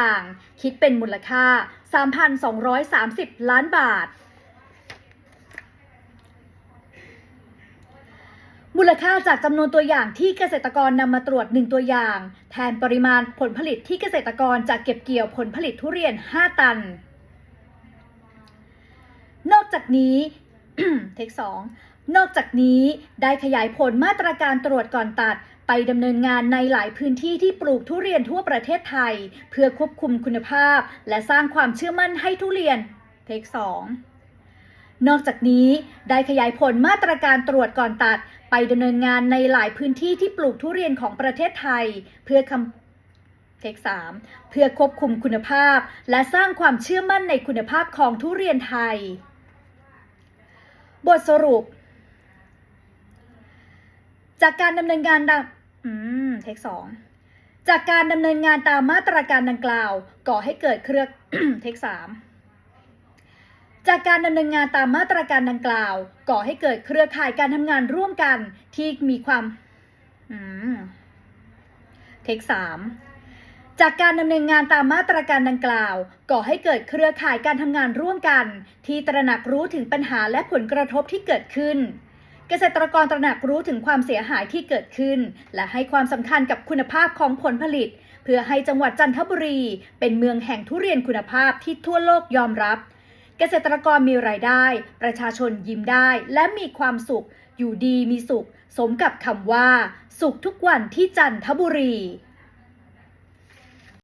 ต่างคิดเป็นมูลค่า 3,230 ล้านบาท มูลค่าจากจำนวนตัวอย่างที่เกษตรกรนำมาตรวจ 1 ตัวอย่าง แทนปริมาณผลผลิตที่เกษตรกรจะเก็บเกี่ยวผลผลิตทุเรียน 5 ตัน นอกจากนี้เทคสองนอกจากนี้ได้ขยายผลมาตรการตรวจก่อนตัด ไปดำเนินงานในหลายพื้นที่ที่ปลูกทุเรียนทั่วประเทศไทย เพื่อควบคุมคุณภาพ และสร้างความเชื่อมั่นให้ทุเรียนเทคสองนอกจากนี้ได้ขยายผลมาตรการตรวจก่อนตัด ไปดำเนินงานในหลายพื้นที่ที่ปลูกทุเรียนของประเทศไทย เพื่อคำเทคสามเพื่อควบคุมคุณภาพ และสร้างความเชื่อมั่นในคุณภาพของทุเรียนไทย บทสรุป จากการดำเนินงานดัง เทคสองจากการดำเนินงานตามมาตรการดังกล่าว ก่อให้เกิดเครือเทคสามจากการดำเนินงานตามมาตรการดังกล่าว ก่อให้เกิดเครือข่ายการทำงานร่วมกันที่มีความเทคสามจากการดำเนินงานตามมาตรการดังกล่าว ก่อให้เกิดเครือข่ายการทำงานร่วมกัน ที่ตระหนักรู้ถึงปัญหาและผลกระทบที่เกิดขึ้น เกษตรกรตระหนักรู้ถึงความเสียหายที่เกิดขึ้น และให้ความสำคัญกับคุณภาพของผลผลิต เพื่อให้จังหวัดจันทบุรี เป็นเมืองแห่งทุเรียนคุณภาพที่ทั่วโลกยอมรับ เกษตรกรมีรายได้ ประชาชนยิ้มได้และมีความสุข อยู่ดีมีสุข สมกับคำว่า สุขทุกวันที่จันทบุรี